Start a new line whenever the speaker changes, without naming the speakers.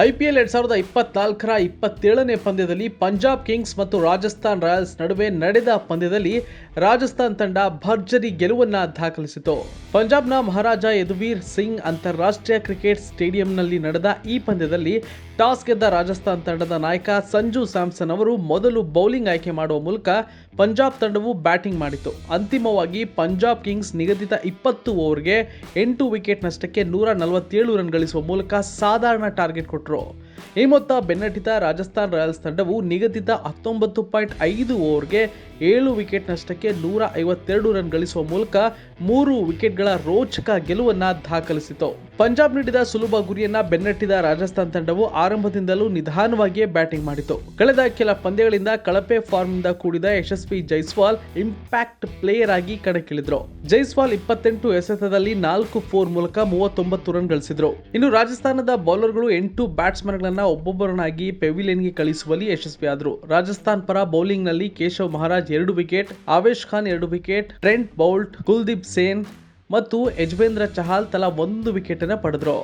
IPL ಎರಡು ಸಾವಿರದ ಇಪ್ಪತ್ನಾಲ್ಕರ ಇಪ್ಪತ್ತೇಳನೇ ಪಂದ್ಯದಲ್ಲಿ ಪಂಜಾಬ್ ಕಿಂಗ್ಸ್ ಮತ್ತು ರಾಜಸ್ಥಾನ್ ರಾಯಲ್ಸ್ ನಡುವೆ ನಡೆದ ಪಂದ್ಯದಲ್ಲಿ ರಾಜಸ್ಥಾನ್ ತಂಡ ಭರ್ಜರಿ ಗೆಲುವನ್ನ ದಾಖಲಿಸಿತು. ಪಂಜಾಬ್ನ ಮಹಾರಾಜ ಯದುವೀರ್ ಸಿಂಗ್ ಅಂತಾರಾಷ್ಟ್ರೀಯ ಕ್ರಿಕೆಟ್ ಸ್ಟೇಡಿಯಂನಲ್ಲಿ ನಡೆದ ಈ ಪಂದ್ಯದಲ್ಲಿ ಟಾಸ್ ಗೆದ್ದ ರಾಜಸ್ಥಾನ್ ತಂಡದ ನಾಯಕ ಸಂಜು ಸ್ಯಾಮ್ಸನ್ ಅವರು ಮೊದಲು ಬೌಲಿಂಗ್ ಆಯ್ಕೆ ಮಾಡುವ ಮೂಲಕ ಪಂಜಾಬ್ ತಂಡವು ಬ್ಯಾಟಿಂಗ್ ಮಾಡಿತು. ಅಂತಿಮವಾಗಿ ಪಂಜಾಬ್ ಕಿಂಗ್ಸ್ ನಿಗದಿತ ಇಪ್ಪತ್ತು ಓವರ್ಗೆ ಎಂಟು ವಿಕೆಟ್ ನಷ್ಟಕ್ಕೆ ನೂರ ನಲವತ್ತೇಳು ರನ್ ಗಳಿಸುವ ಮೂಲಕ ಸಾಧಾರಣ ಟಾರ್ಗೆಟ್ ಕೊಟ್ಟರು ಈ ಮೊತ್ತ ಬೆನ್ನಟ್ಟಿದ ರಾಜಸ್ಥಾನ್ ರಾಯಲ್ಸ್ ತಂಡವು ನಿಗದಿತ ಹತ್ತೊಂಬತ್ತು ಪಾಯಿಂಟ್ ಐದು ಓವರ್ಗೆ ಏಳು ವಿಕೆಟ್ ನಷ್ಟಕ್ಕೆ ನೂರ ಐವತ್ತೆರಡು ರನ್ ಗಳಿಸುವ ಮೂಲಕ ಮೂರು ವಿಕೆಟ್ಗಳ ರೋಚಕ ಗೆಲುವನ್ನು ದಾಖಲಿಸಿತು. ಪಂಜಾಬ್ ನೀಡಿದ ಸುಲಭ ಗುರಿಯನ್ನ ಬೆನ್ನಟ್ಟಿದ ರಾಜಸ್ಥಾನ್ ತಂಡವು ಆರಂಭದಿಂದಲೂ ನಿಧಾನವಾಗಿಯೇ ಬ್ಯಾಟಿಂಗ್ ಮಾಡಿತು ಕಳೆದ ಕೆಲ ಪಂದ್ಯಗಳಿಂದ ಕಳಪೆ ಫಾರ್ಮ್ನಿಂದ ಕೂಡಿದ ಯಶಸ್ವಿ ಜೈಸ್ವಾಲ್ ಇಂಪ್ಯಾಕ್ಟ್ ಪ್ಲೇಯರ್ ಆಗಿ ಕಣಕ್ಕಿಳಿದ್ರು. ಜೈಸ್ವಾಲ್ ಇಪ್ಪತ್ತೆಂಟು ಎಸೆತದಲ್ಲಿ ನಾಲ್ಕು ಫೋರ್ ಮೂಲಕ ಮೂವತ್ತೊಂಬತ್ತು ರನ್ ಗಳಿಸಿದ್ರು. ಇನ್ನು ರಾಜಸ್ಥಾನದ ಬೌಲರ್ಗಳು ಎಂಟು ಬ್ಯಾಟ್ಸ್ಮನ್ಗಳನ್ನ ಒಬ್ಬೊಬ್ಬರನ್ನಾಗಿ ಪೆವಿಲಿಯನ್ಗೆ ಕಳಿಸುವಲ್ಲಿ ಯಶಸ್ವಿಯಾದರು ರಾಜಸ್ಥಾನ್ ಪರ ಬೌಲಿಂಗ್ನಲ್ಲಿ ಕೇಶವ್ ಮಹಾರಾಜ್ ಎರಡು ವಿಕೆಟ್, ಆವೇಶ್ ಖಾನ್ ಎರಡು wicket, Trent Boult, Kuldeep Sen ಮತ್ತು ಯಜ್ವೇಂದ್ರ ಚಹಾಲ್ ತಲಾ ಒಂದು ವಿಕೆಟನ್ನು ಪಡೆದರು.